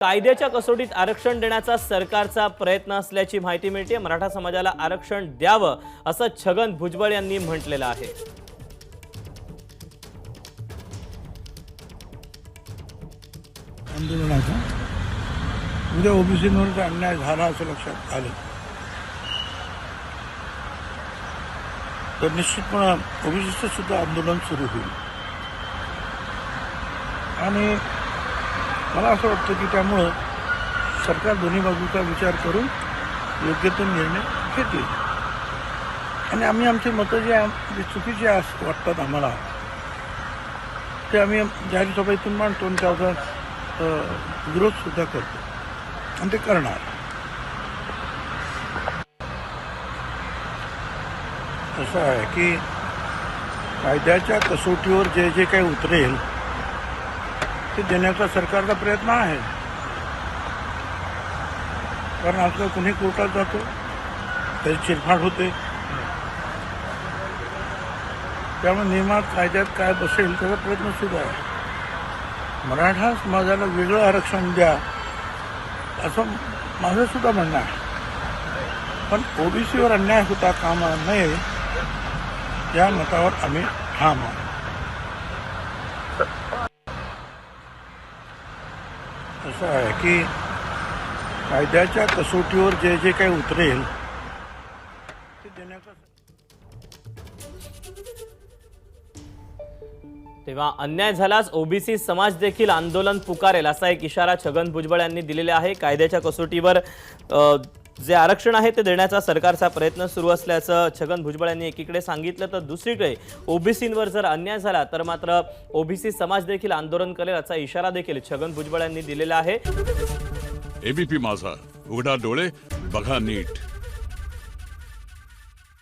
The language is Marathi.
कायद्याच्या कसोटीत आरक्षण देण्याचा सरकारचा प्रयत्न असल्याची माहिती मिळते. मराठा समाजाला आरक्षण द्यावं असं छगन भुजबळ यांनी म्हटलेलं आहे. आंदोलनाचा. उद्या ओबीसींवर अन्याय झाला असं लक्षात आलं. तर निश्चितपणे ओबीसीचं सुद्धा आंदोलन सुरू होईल. आणि मला असं वाटतं की त्यामुळं सरकार दोन्ही बाजूचा विचार करून योग्य तो निर्णय घेतील. आणि आम्ही आमची मतं जे जे चुकीचे अस- वाटतात आम्हाला ते आम्ही जाहीर सभेतून मांडतो आणि त्याचा विरोधसुद्धा करतो. आणि ते करणार. असं आहे की कायद्याच्या कसोटीवर जे जे काही उतरेल ते देण्याचा सरकारचा प्रयत्न आहे. कारण आजकाल कुणी कोर्टात जातो त्याची चिरफाड होते. त्यामुळे नियमात कायद्यात काय बसेल त्याचा प्रयत्न सुरू आहे. मराठा समाजाला वेगळं आरक्षण द्या असं माझं सुद्धा म्हणणं आहे. पण ओबीसीवर अन्याय होता कामा नये या मतावर आम्ही ठाम आहोत. असं आहे की कायद्याच्या कसोटीवर जे जे काही उतरेल ते देण्याचा तेव्हा अन्याय झाल्यास ओबीसी समाज देखील आंदोलन पुकारेल असा एक इशारा छगन भुजबळ यांनी दिलेला आहे. कायद्याच्या कसोटीवर जे आरक्षण आहे ते देण्याचा सरकारचा प्रयत्न सुरू असल्याचं छगन भुजबळ यांनी एकीकडे सांगितलं तर दुसरीकडे ओबीसींवर जर अन्याय झाला तर मात्र ओबीसी समाज देखील आंदोलन करेल असा इशारा देखील छगन भुजबळ यांनी दिलेला आहे. एबीपी माझा उघडा डोळे बघा नीट.